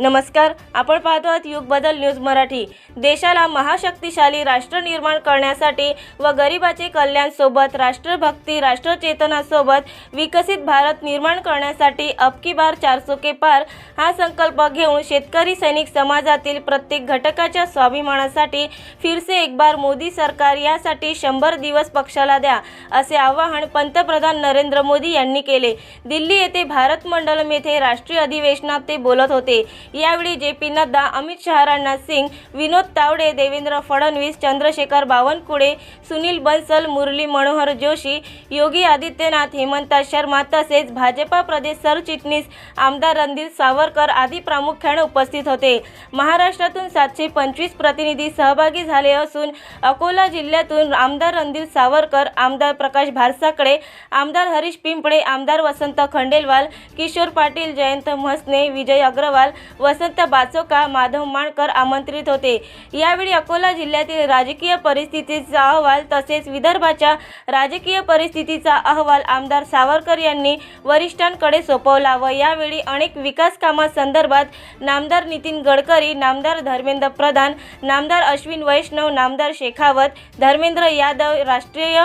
नमस्कार आपण पाहतो आहात युग बदल न्यूज मराठी. देशाला महाशक्तिशाली राष्ट्र निर्माण करण्यासाठी व गरिबाचे कल्याण सोबत राष्ट्रभक्ती राष्ट्रचेतनासोबत विकसित भारत निर्माण करण्यासाठी अबकी बार चारसो के पार हा संकल्प घेऊन शेतकरी सैनिक समाजातील प्रत्येक घटकाच्या स्वाभिमानासाठी फिरसे एक बार मोदी सरकार यासाठी शंभर दिवस पक्षाला द्या असे आवाहन पंतप्रधान नरेंद्र मोदी यांनी केले. दिल्ली येथे भारत मंडलम येथे राष्ट्रीय अधिवेशनात ते बोलत होते. यावेळी जे पी नड्डा अमित शहा राजनाथ सिंग विनोद तावडे देवेंद्र फडणवीस चंद्रशेखर बावनकुळे सुनील बन्सल मुरली मनोहर जोशी योगी आदित्यनाथ हेमंता शर्मा तसेच भाजपा प्रदेश सरचिटणीस आमदार रणधीर सावरकर आदी प्रामुख्याने उपस्थित होते. महाराष्ट्रातून सातशे पंचवीस प्रतिनिधी सहभागी झाले असून अकोला जिल्ह्यातून आमदार रणधीर सावरकर आमदार प्रकाश भारसाकडे आमदार हरीश पिंपळे आमदार वसंत खंडेलवाल किशोर पाटील जयंत म्हसने विजय अग्रवाल वसंत बाचोका माधव माणकर आमंत्रित होते. यावेळी अकोला जिल्ह्यातील राजकीय परिस्थितीचा अहवाल तसेच विदर्भाच्या राजकीय परिस्थितीचा अहवाल आमदार सावरकर यांनी वरिष्ठांकडे सोपवला व यावेळी अनेक विकास कामासंदर्भात नामदार नितीन गडकरी नामदार धर्मेंद्र प्रधान नामदार अश्विन वैष्णव नामदार शेखावत धर्मेंद्र यादव राष्ट्रीय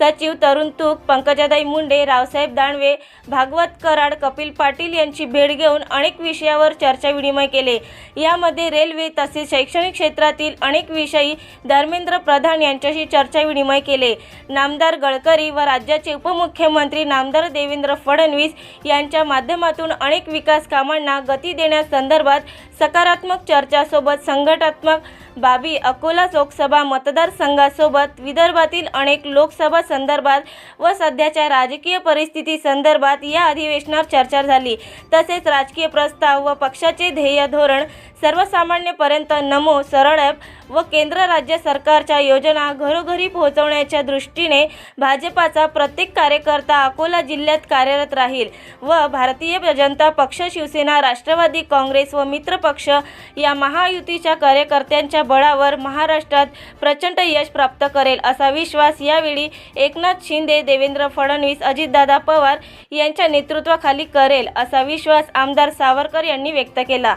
सचिव तरुण तूक पंकजाताई मुंडे रावसाहेब दानवे भागवत कराड कपिल पाटील यांची भेट घेऊन अनेक विषयावर चर्चा विनिमय केले. यामध्ये रेल्वे तसेच शैक्षणिक क्षेत्रातील अनेक विषयी धर्मेंद्र प्रधान यांच्याशी चर्चा विनिमय केले. नामदार गडकरी व राज्याचे उपमुख्यमंत्री नामदार देवेंद्र फडणवीस यांच्या माध्यमातून अनेक विकास कामांना गती देण्यासंदर्भात सकारात्मक चर्चासोबत संघटात्मक बाबी अकोला लोकसभा मतदारसंघासोबत विदर्भातील अनेक लोकसभा संदर्भात व सध्याच्या राजकीय परिस्थिती संदर्भात या अधिवेशनावर चर्चा झाली. तसेच राजकीय प्रस्ताव व पक्षाचे ध्येय धोरण सर्वसामान्यपर्यंत नमो सरळ ॲप व केंद्र राज्य सरकारच्या योजना घरोघरी पोहोचवण्याच्या दृष्टीने भाजपाचा प्रत्येक कार्यकर्ता अकोला जिल्ह्यात कार्यरत राहील व भारतीय जनता पक्ष शिवसेना राष्ट्रवादी काँग्रेस व मित्र पक्ष या महायुतीच्या कार्यकर्त्यांच्या बळावर महाराष्ट्रात प्रचंड यश प्राप्त करेल असा विश्वास यावेळी एकनाथ शिंदे देवेंद्र फडणवीस अजितदादा पवार यांच्या नेतृत्वाखाली करेल असा विश्वास आमदार सावरकर यांनी व्यक्त केला.